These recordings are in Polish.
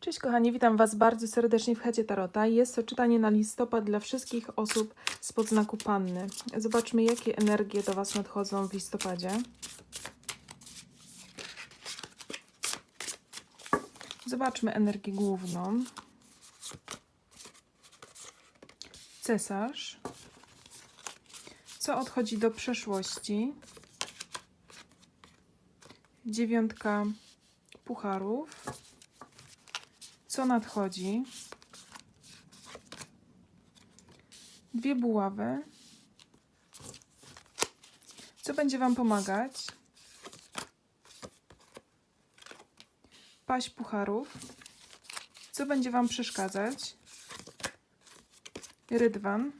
Cześć kochani, witam Was bardzo serdecznie w Chacie Tarota. Jest to czytanie na listopad dla wszystkich osób z podznaku Panny. Zobaczmy, jakie energie do Was nadchodzą w listopadzie. Zobaczmy energię główną. Cesarz. Co odchodzi do przeszłości? Dziewiątka pucharów. Co nadchodzi? Dwie buławy. Co będzie Wam pomagać? Paść pucharów. Co będzie Wam przeszkadzać? Rydwan.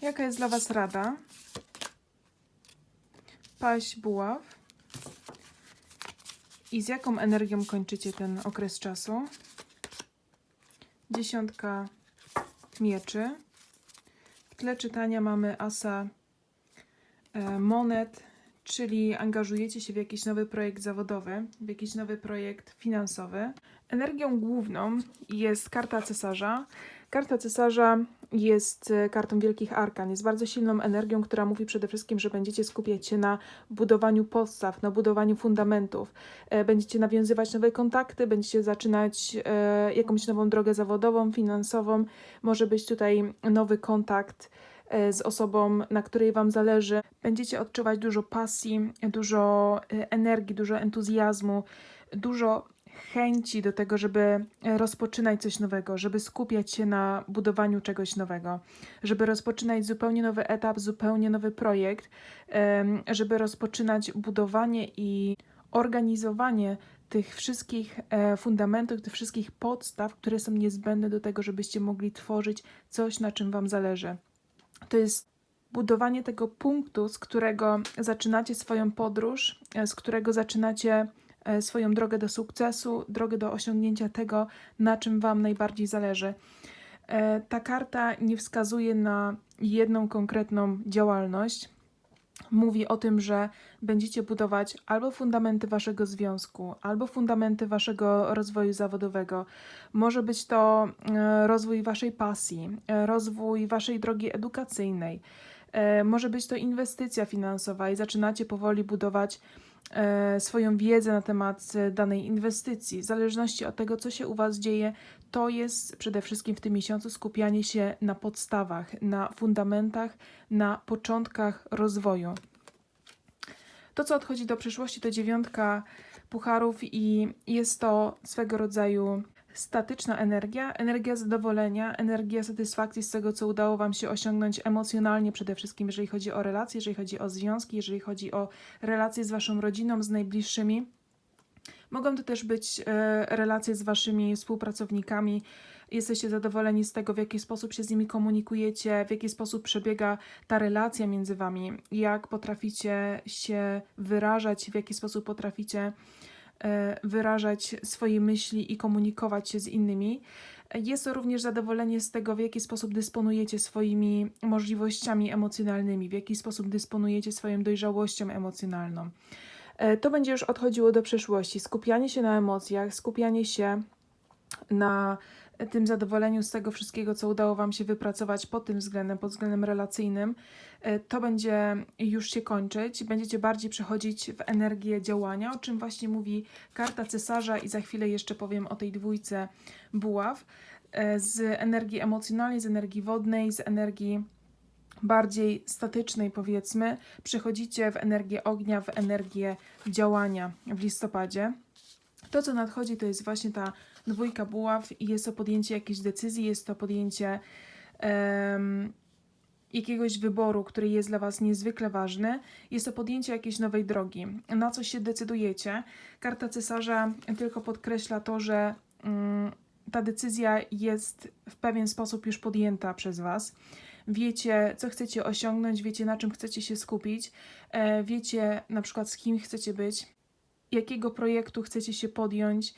Jaka jest dla Was rada? Paść buław. I z jaką energią kończycie ten okres czasu? Dziesiątka mieczy. W tle czytania mamy asa e, monet, czyli angażujecie się w jakiś nowy projekt zawodowy, w jakiś nowy projekt finansowy. Energią główną jest karta cesarza. Karta cesarza jest e, kartą wielkich arkan. Jest bardzo silną energią, która mówi przede wszystkim, że będziecie skupiać się na budowaniu podstaw, na budowaniu fundamentów. E, Będziecie nawiązywać nowe kontakty, będziecie zaczynać e, jakąś nową drogę zawodową, finansową. Może być tutaj nowy kontakt z osobą, na której Wam zależy. Będziecie odczuwać dużo pasji, dużo energii, dużo entuzjazmu, dużo chęci do tego, żeby e, rozpoczynać coś nowego, żeby skupiać się na budowaniu czegoś nowego, żeby rozpoczynać zupełnie nowy etap, zupełnie nowy projekt, żeby rozpoczynać budowanie i organizowanie tych wszystkich e, fundamentów, tych wszystkich podstaw, które są niezbędne do tego, żebyście mogli tworzyć coś, na czym Wam zależy. To jest budowanie tego punktu, z którego zaczynacie swoją podróż, e, z którego zaczynacie swoją drogę do sukcesu, drogę do osiągnięcia tego, na czym Wam najbardziej zależy. E, Ta karta nie wskazuje na jedną konkretną działalność. Mówi o tym, że będziecie budować albo fundamenty waszego związku, albo fundamenty waszego rozwoju zawodowego. Może być to e, rozwój waszej pasji, e, rozwój waszej drogi edukacyjnej. E, Może być to inwestycja finansowa i zaczynacie powoli budować e, swoją wiedzę na temat e, danej inwestycji. W zależności od tego, co się u Was dzieje, to jest przede wszystkim w tym miesiącu skupianie się na podstawach, na fundamentach, na początkach rozwoju. To, co odchodzi do przyszłości, to dziewiątka pucharów i jest to swego rodzaju statyczna energia, energia zadowolenia, energia satysfakcji z tego, co udało Wam się osiągnąć emocjonalnie przede wszystkim, jeżeli chodzi o relacje, jeżeli chodzi o związki, jeżeli chodzi o relacje z Waszą rodziną, z najbliższymi. Mogą to też być e, relacje z Waszymi współpracownikami. Jesteście zadowoleni z tego, w jaki sposób się z nimi komunikujecie, w jaki sposób przebiega ta relacja między Wami, jak potraficie się wyrażać, w jaki sposób potraficie wyrażać swoje myśli i komunikować się z innymi. Jest to również zadowolenie z tego, w jaki sposób dysponujecie swoimi możliwościami emocjonalnymi, w jaki sposób dysponujecie swoją dojrzałością emocjonalną. E, To będzie już odchodziło do przeszłości. Skupianie się na emocjach, skupianie się na tym zadowoleniu z tego wszystkiego, co udało Wam się wypracować pod tym względem, pod względem relacyjnym, e, to będzie już się kończyć. Będziecie bardziej przechodzić w energię działania, o czym właśnie mówi karta cesarza, i za chwilę jeszcze powiem o tej dwójce buław. E, Z energii emocjonalnej, z energii wodnej, z energii bardziej statycznej, powiedzmy, przechodzicie w energię ognia, w energię działania w listopadzie. To, co nadchodzi, to jest właśnie ta dwójka buław i jest to podjęcie jakiejś decyzji, jest to podjęcie em, jakiegoś wyboru, który jest dla Was niezwykle ważny. Jest to podjęcie jakiejś nowej drogi. Na co się decydujecie? Karta cesarza tylko podkreśla to, że mm, ta decyzja jest w pewien sposób już podjęta przez Was. Wiecie, co chcecie osiągnąć, wiecie, na czym chcecie się skupić, e, wiecie na przykład z kim chcecie być, jakiego projektu chcecie się podjąć,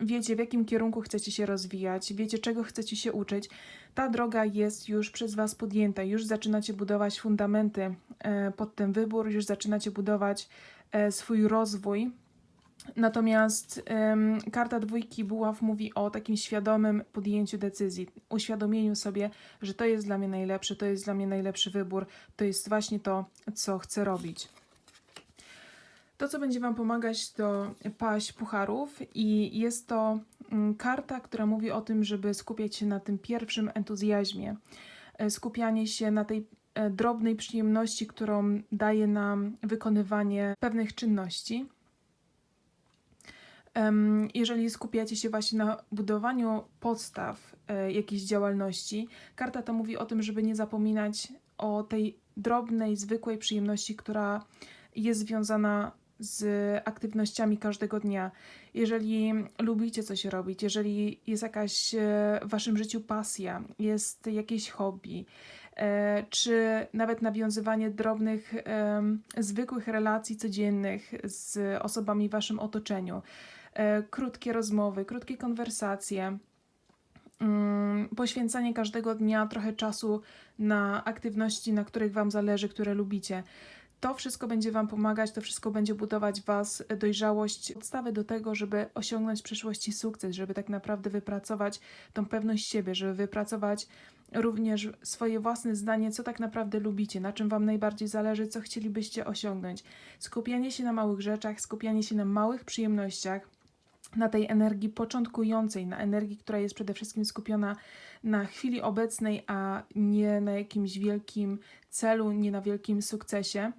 wiecie w jakim kierunku chcecie się rozwijać, wiecie czego chcecie się uczyć. Ta droga jest już przez Was podjęta, już zaczynacie budować fundamenty e, pod ten wybór, już zaczynacie budować e, swój rozwój. Natomiast em, karta dwójki buław mówi o takim świadomym podjęciu decyzji, uświadomieniu sobie, że to jest dla mnie najlepsze, to jest dla mnie najlepszy wybór, to jest właśnie to, co chcę robić. To, co będzie Wam pomagać, to paść pucharów, i jest to mm, karta, która mówi o tym, żeby skupiać się na tym pierwszym entuzjazmie, e, skupianie się na tej e, drobnej przyjemności, którą daje nam wykonywanie pewnych czynności. Jeżeli skupiacie się właśnie na budowaniu podstaw e, jakiejś działalności, karta ta mówi o tym, żeby nie zapominać o tej drobnej, zwykłej przyjemności, która jest związana z aktywnościami każdego dnia. Jeżeli lubicie coś robić, jeżeli jest jakaś e, w waszym życiu pasja, jest jakieś hobby, e, czy nawet nawiązywanie drobnych, zwykłych relacji codziennych z osobami w waszym otoczeniu, e, krótkie rozmowy, krótkie konwersacje, mm, poświęcanie każdego dnia trochę czasu na aktywności, na których Wam zależy, które lubicie. To wszystko będzie Wam pomagać, to wszystko będzie budować Was dojrzałość, podstawy do tego, żeby osiągnąć w przyszłości sukces, żeby tak naprawdę wypracować tą pewność siebie, żeby wypracować również swoje własne zdanie, co tak naprawdę lubicie, na czym Wam najbardziej zależy, co chcielibyście osiągnąć. Skupianie się na małych rzeczach, skupianie się na małych przyjemnościach, na tej energii początkującej, na energii, która jest przede wszystkim skupiona na chwili obecnej, a nie na jakimś wielkim celu, nie na wielkim sukcesie,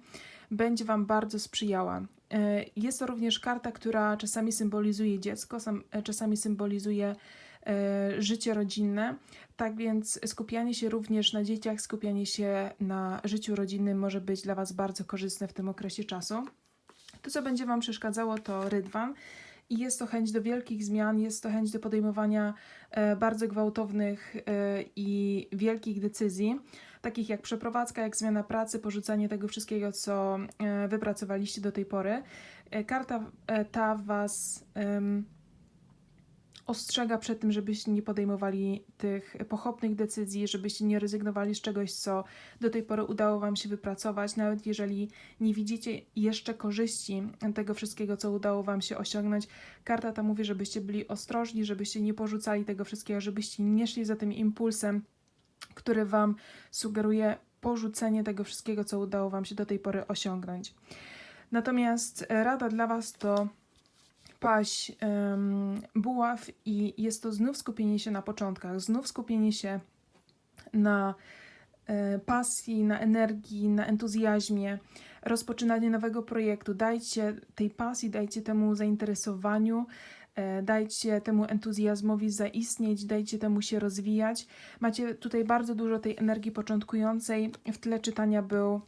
będzie Wam bardzo sprzyjała. E, Jest to również karta, która czasami symbolizuje dziecko, e, czasami symbolizuje e, życie rodzinne. Tak więc skupianie się również na dzieciach, skupianie się na życiu rodzinnym może być dla Was bardzo korzystne w tym okresie czasu. To, co będzie Wam przeszkadzało, to rydwan. I jest to chęć do wielkich zmian, jest to chęć do podejmowania e, bardzo gwałtownych e, i wielkich decyzji, takich jak przeprowadzka, jak zmiana pracy, porzucenie tego wszystkiego, co e, wypracowaliście do tej pory. Karta ta Was ostrzega przed tym, żebyście nie podejmowali tych pochopnych decyzji, żebyście nie rezygnowali z czegoś, co do tej pory udało Wam się wypracować, nawet jeżeli nie widzicie jeszcze korzyści tego wszystkiego, co udało Wam się osiągnąć. Karta ta mówi, żebyście byli ostrożni, żebyście nie porzucali tego wszystkiego, żebyście nie szli za tym impulsem, który Wam sugeruje porzucenie tego wszystkiego, co udało Wam się do tej pory osiągnąć. Natomiast rada dla Was to paść em, buław i jest to znów skupienie się na początkach, znów skupienie się na e, pasji, na energii, na entuzjazmie, rozpoczynanie nowego projektu. Dajcie tej pasji, dajcie temu zainteresowaniu, e, dajcie temu entuzjazmowi zaistnieć, dajcie temu się rozwijać. Macie tutaj bardzo dużo tej energii początkującej. W tle czytania był,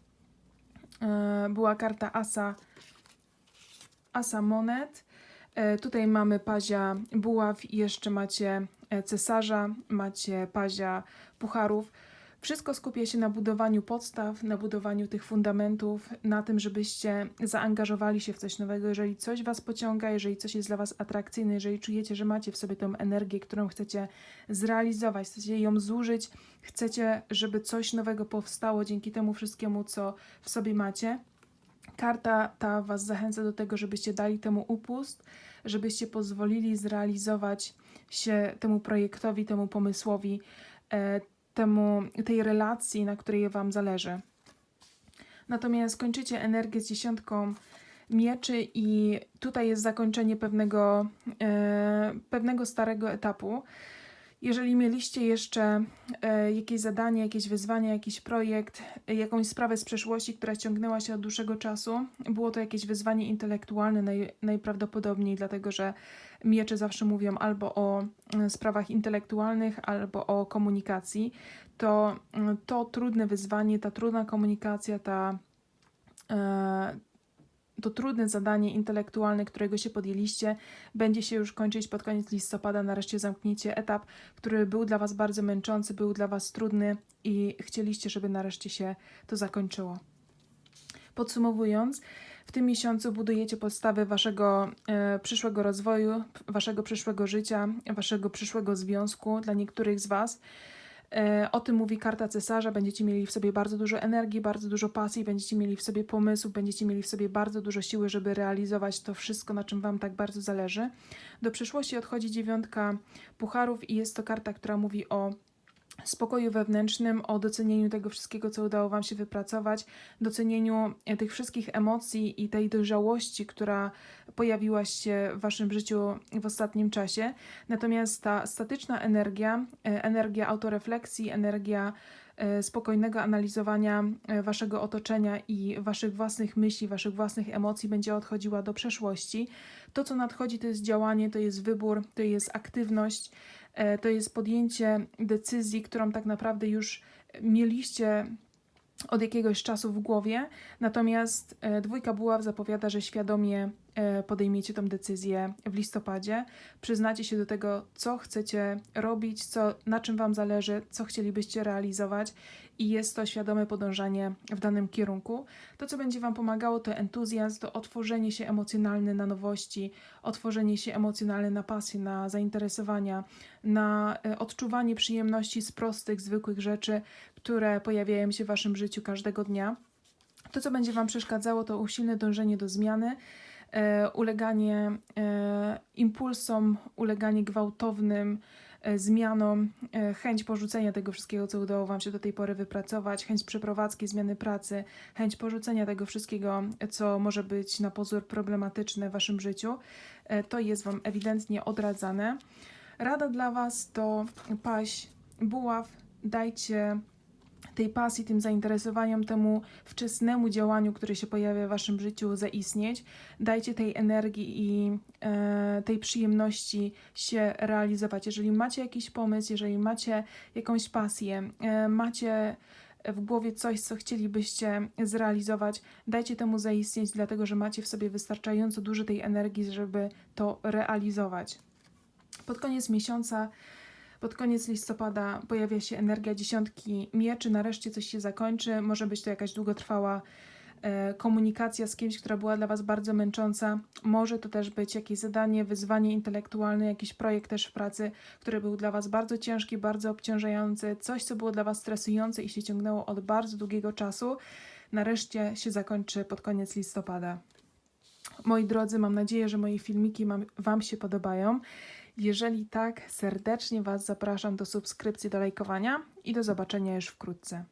e, była karta Asa, Asa Monet. E, Tutaj mamy pazia buław i jeszcze macie e, cesarza, macie pazia pucharów. Wszystko skupia się na budowaniu podstaw, na budowaniu tych fundamentów, na tym, żebyście zaangażowali się w coś nowego. Jeżeli coś Was pociąga, jeżeli coś jest dla Was atrakcyjne, jeżeli czujecie, że macie w sobie tę energię, którą chcecie zrealizować, chcecie ją zużyć, chcecie, żeby coś nowego powstało dzięki temu wszystkiemu, co w sobie macie, Karta ta Was zachęca do tego, żebyście dali temu upust, żebyście pozwolili zrealizować się temu projektowi, temu pomysłowi, e, temu, tej relacji, na której Wam zależy. Natomiast kończycie energię z dziesiątką mieczy i tutaj jest zakończenie pewnego, e, pewnego starego etapu. Jeżeli mieliście jeszcze e, jakieś zadanie, jakieś wyzwanie, jakiś projekt, e, jakąś sprawę z przeszłości, która ciągnęła się od dłuższego czasu, było to jakieś wyzwanie intelektualne naj, najprawdopodobniej, dlatego że miecze zawsze mówią albo o e, sprawach intelektualnych, albo o komunikacji, to mm, to trudne wyzwanie, ta trudna komunikacja, ta, e, to trudne zadanie intelektualne, którego się podjęliście, będzie się już kończyć pod koniec listopada. Nareszcie zamkniecie etap, który był dla Was bardzo męczący, był dla Was trudny i chcieliście, żeby nareszcie się to zakończyło. Podsumowując, w tym miesiącu budujecie podstawy Waszego e, przyszłego rozwoju, Waszego przyszłego życia, Waszego przyszłego związku dla niektórych z Was. E, O tym mówi karta cesarza. Będziecie mieli w sobie bardzo dużo energii, bardzo dużo pasji, będziecie mieli w sobie pomysłów, będziecie mieli w sobie bardzo dużo siły, żeby realizować to wszystko, na czym Wam tak bardzo zależy. Do przyszłości odchodzi dziewiątka pucharów i jest to karta, która mówi o spokoju wewnętrznym, o docenieniu tego wszystkiego, co udało Wam się wypracować, docenieniu e, tych wszystkich emocji i tej dojrzałości, która pojawiła się w Waszym życiu w ostatnim czasie. Natomiast ta statyczna energia, e, energia autorefleksji, energia e, spokojnego analizowania Waszego otoczenia i Waszych własnych myśli, Waszych własnych emocji będzie odchodziła do przeszłości. To, co nadchodzi, to jest działanie, to jest wybór, to jest aktywność, to jest podjęcie decyzji, którą tak naprawdę już mieliście od jakiegoś czasu w głowie, natomiast e, dwójka buław zapowiada, że świadomie e, podejmiecie tą decyzję w listopadzie, przyznacie się do tego, co chcecie robić, co, na czym Wam zależy, co chcielibyście realizować i jest to świadome podążanie w danym kierunku. To, co będzie Wam pomagało, to entuzjazm, to otworzenie się emocjonalne na nowości, otworzenie się emocjonalne na pasję, na zainteresowania, na e, odczuwanie przyjemności z prostych, zwykłych rzeczy, które pojawiają się w Waszym życiu każdego dnia. To, co będzie Wam przeszkadzało, to usilne dążenie do zmiany, e, uleganie e, impulsom, uleganie gwałtownym e, zmianom, e, chęć porzucenia tego wszystkiego, co udało Wam się do tej pory wypracować, chęć przeprowadzki, zmiany pracy, chęć porzucenia tego wszystkiego, co może być na pozór problematyczne w Waszym życiu. E, to jest Wam ewidentnie odradzane. Rada dla Was to paść buław, dajcie tej pasji, tym zainteresowaniom, temu wczesnemu działaniu, które się pojawia w Waszym życiu, zaistnieć. Dajcie tej energii i e, tej przyjemności się realizować. Jeżeli macie jakiś pomysł, jeżeli macie jakąś pasję, e, macie w głowie coś, co chcielibyście zrealizować, dajcie temu zaistnieć, dlatego że macie w sobie wystarczająco dużo tej energii, żeby to realizować. Pod koniec miesiąca pod koniec listopada pojawia się energia dziesiątki mieczy, nareszcie coś się zakończy. Może być to jakaś długotrwała e, komunikacja z kimś, która była dla Was bardzo męcząca. Może to też być jakieś zadanie, wyzwanie intelektualne, jakiś projekt też w pracy, który był dla Was bardzo ciężki, bardzo obciążający, coś, co było dla Was stresujące i się ciągnęło od bardzo długiego czasu. Nareszcie się zakończy pod koniec listopada. Moi drodzy, mam nadzieję, że moje filmiki Wam się podobają. Jeżeli tak, serdecznie Was zapraszam do subskrypcji, do lajkowania i do zobaczenia już wkrótce.